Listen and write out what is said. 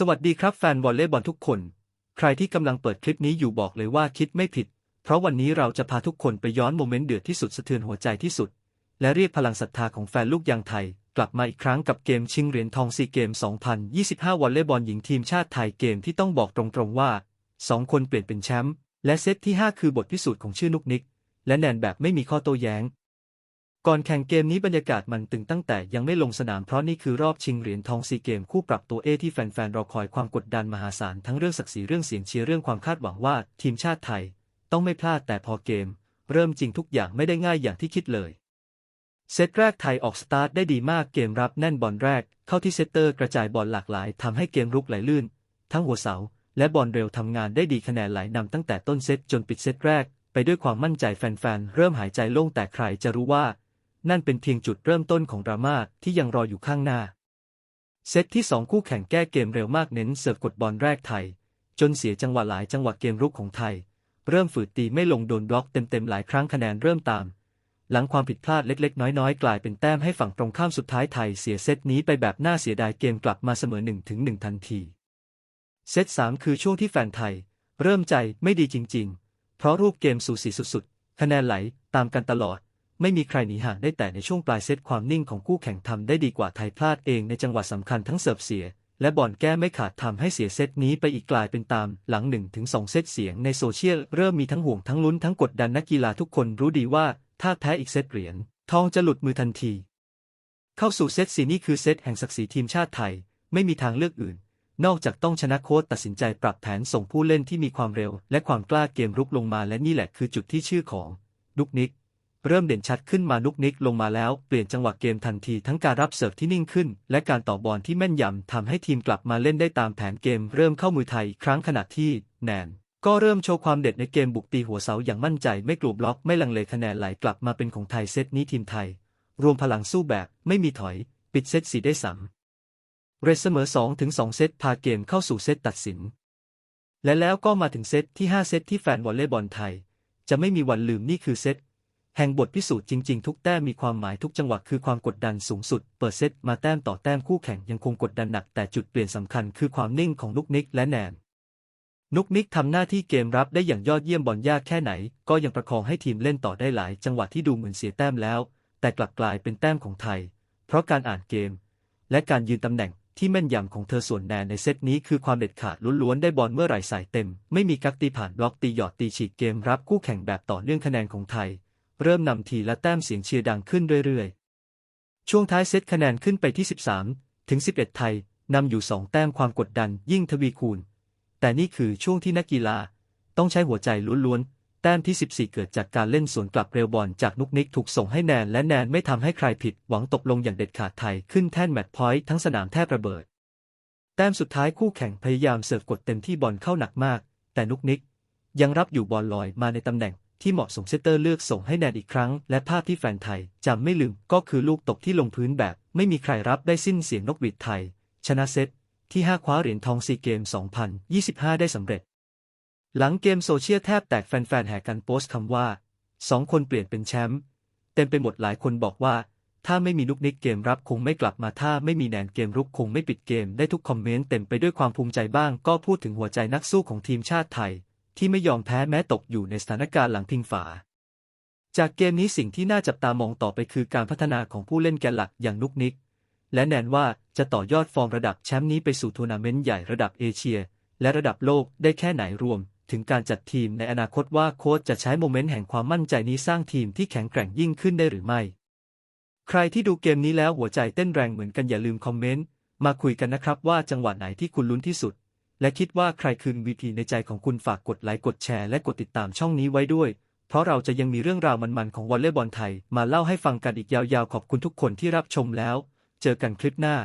สวัสดีครับแฟนวอลเลย์บอลทุกคน ใครที่กำลังเปิดคลิปนี้อยู่บอกเลยว่าคิดไม่ผิด เพราะวันนี้เราจะพาทุกคนไปย้อนโมเมนต์เดือดที่สุดสะเทือนหัวใจที่สุด และเรียกพลังศรัทธาของแฟนลูกยางไทย กลับมาอีกครั้งกับเกมชิงเหรียญทองซีเกม 2025 วอลเลย์บอลหญิงทีมชาติไทยเกมที่ต้องบอกตรงๆว่าสองคนเปลี่ยนเป็นแชมป์และเซตที่ 5 คือบทพิสูจน์ของชื่อนุกนิก และแนนแบบไม่มีข้อโต้แย้ง ก่อนแข่งเกมนี้บรรยากาศมันตึงตั้งแต่ยังไม่ลงสนามเพราะนี่คือรอบชิงเหรียญทองซีเกมคู่ปรับตัวเอที่แฟนๆรอคอยความกดดันมหาศาลทั้งเรื่องศักดิ์ศรีเรื่องเสียงเชียร์เรื่องความคาดหวังว่าทีมชาติไทย ต้องไม่พลาดแต่พอเกม เริ่มจริงทุกอย่างไม่ได้ง่ายอย่างที่คิดเลย เซตแรกไทยออกสตาร์ทได้ดีมากเกมรับแน่นบอลแรก เข้าที่เซตเตอร์กระจายบอลหลากหลายทำให้เกมรุกไหลลื่น ทั้งหัวเสา และบอลเร็วทำงานได้ดีคะแนนไหลนำตั้งแต่ต้นเซตจนปิดเซตแรก ไปด้วยความมั่นใจแฟนๆเริ่มหายใจโล่งแต่ใครจะรู้ว่า นั่นเป็นเพียงจุดเริ่มต้นของดราม่าที่ยังรออยู่ข้างหน้า เซตที่ 2 คู่แข่งแก้เกมเร็วมากเน้นเสิร์ฟกดบอลแรกไทย จนเสียจังหวะหลายจังหวะเกมรุกของไทย เริ่มฝืดตีไม่ลงโดนบล็อกเต็มๆหลายครั้งคะแนนเริ่มตาม หลังความผิดพลาดเล็กๆ น้อยๆ กลายเป็นแต้มให้ฝั่งตรงข้ามสุดท้ายไทยเสียเซตนี้ไปแบบน่าเสียดายเกมกลับมาเสมอ1ถึง1ทันทีเซต3คือช่วงที่แฟนไทย เริ่มใจไม่ดีจริง ๆ เพราะรูปเกมสูสีสุดๆ คะแนนไหลตามกันตลอด ไม่มีใครหนีห่างได้แต่ในช่วงปลายเซตความนิ่งของคู่แข่งทำได้ดีกว่าไทยพลาดเองในจังหวะสำคัญทั้งเสิร์ฟเสีย และบอลแก้ไม่ขาดทำให้เสียเซตนี้ไปอีกกลายเป็นตามหลัง1ถึง2เซตเสียงในโซเชียลเริ่มมีทั้งห่วงทั้งลุ้นทั้งกดดันนักกีฬาทุกคนรู้ดีว่าถ้าแพ้อีกเซตเหรียญทองจะหลุดมือทันที เข้าสู่เซตสีนี่คือเซตแห่งศักดิ์ศรีทีมชาติไทย ไม่มีทางเลือกอื่น นอกจากต้องชนะโค้ชตัดสินใจปรับแผนส่งผู้เล่นที่มีความเร็ว และความกล้าเกมรุกลงมาและนี่แหละคือจุดที่ชื่อของนุกนิก เริ่มเด่นชัดขึ้นมานุกนิกลงมาแล้วเปลี่ยนจังหวะเกมทันทีทั้งการรับเสิร์ฟที่นิ่งขึ้น และการต่อบอลที่แม่นยำทำให้ทีมกลับมาเล่นได้ตามแผนเกมเริ่มเข้ามือไทยครั้งขณะที่แนนก็เริ่มโชว์ความเด็ดในเกมบุกตีหัวเสาอย่างมั่นใจไม่กลัวบล็อกไม่ลังเลคะแนนไหลกลับมาเป็นของไทยเซตนี้ทีมไทย รวมพลังสู้แบบไม่มีถอย ปิดเซตสีได้สามเรทเสมอ2ถึง2เซตพาเกมเข้าสู่เซตตัดสิน และแล้วก็มาถึงเซตที่ 5 เซตที่แฟนวอลเลย์บอลไทย จะไม่มีวันลืมนี่คือเซต แห่งบทพิสูจน์จริง ๆ ทุกแต้มมีความหมายทุกจังหวะคือความกดดันสูงสุด เปิดเซตมาแต้มต่อแต้มคู่แข่งยังคงกดดันหนักแต่จุดเปลี่ยนสำคัญคือความนิ่งของนุกนิกและแนนนุกนิกทำหน้าที่เกมรับได้อย่างยอดเยี่ยมบอลยากแค่ไหน ก็ยังประคองให้ทีมเล่นต่อได้หลาย จังหวะที่ดูเหมือนเสียแต้มแล้ว แต่กลับกลายเป็นแต้มของไทย เพราะการอ่านเกม และการยืนตำแหน่งที่แม่นยำของเธอส่วนแนนในเซตนี้คือความเด็ดขาดล้วนๆได้บอลเมื่อไหร่ใส่เต็ม ไม่มีกักตีผ่านบล็อกตีหยอดตีฉีกเกมรับคู่แข่งแบบต่อเนื่องคะแนนของไทย เริ่มนำทีและแต้มเสียงเชียร์ดังขึ้นเรื่อยๆ ช่วงท้ายเซตคะแนนขึ้นไปที่ 13 ถึง 11 ไทยนำอยู่ 2 แต้มความกดดันยิ่งทวีคูณ แต่นี่คือช่วงที่นักกีฬา ต้องใช้หัวใจล้วนๆ แต้มที่ 14 เกิดจากการเล่นสวนกลับเร็วบอลจากนุกนิกถูกส่งให้แนนและแนนไม่ทำให้ใครผิดหวังตกลงอย่างเด็ดขาดไทยขึ้นแท่นแมตช์พอยต์ทั้งสนามแทบระเบิด แต้มสุดท้ายคู่แข่งพยายามเสิร์ฟกดเต็มที่บอลเข้าหนักมาก แต่นุกนิกยังรับอยู่บอลลอยมาในตำแหน่ง ที่เหมาะสมเซตเตอร์เลือกส่งให้แนนอีกครั้ง และภาพที่แฟนไทยจำไม่ลืมก็คือลูกตกที่ลงพื้นแบบ ไม่มีใครรับได้สิ้นเสียงนกหวีดไทย ชนะเซตที่ 5 คว้าเหรียญทองซีเกม 2025 ได้สำเร็จ หลังเกมโซเชียลแทบแตกแฟนๆแห่กันโพสต์คำว่าสองคนเปลี่ยนเป็นแชมป์เต็มไปหมดหลายคนบอกว่า ถ้าไม่มีนุกนิกเกมรับคงไม่กลับมาถ้าไม่มีแนนเกมรุกคงไม่ปิดเกมได้ทุกคอมเมนต์เต็มไปด้วยความภูมิใจบ้างก็พูดถึงหัวใจนักสู้ของทีมชาติไทย ที่ไม่ยอมแพ้แม้ตกอยู่ในสถานการณ์หลังพิงฝา จากเกมนี้สิ่งที่น่าจับตามองต่อไปคือการพัฒนาของผู้เล่นแกนหลักอย่างนุกนิก และแนนว่าจะต่อยอดฟอร์มระดับแชมป์นี้ไปสู่ทัวร์นาเมนต์ใหญ่ระดับเอเชีย และระดับโลกได้แค่ไหนรวม ถึงการจัดทีมในอนาคตว่าโค้ชจะใช้โมเมนต์แห่งความมั่นใจนี้สร้างทีมที่แข็งแกร่งยิ่งขึ้นได้หรือไม่ ใครที่ดูเกมนี้แล้วหัวใจเต้นแรงเหมือนกันอย่าลืมคอมเมนต์มาคุยกันนะครับว่าจังหวะไหนที่คุณลุ้นที่สุด และคิดว่าใครคือวีพีในใจของคุณฝากกดไลค์กดแชร์และกดติดตามช่องนี้ไว้ด้วย เพราะเราจะยังมีเรื่องราวมันๆของวอลเลย์บอลไทย มาเล่าให้ฟังกันอีกยาวๆ ขอบคุณทุกคนที่รับชมแล้ว เจอกันคลิปหน้า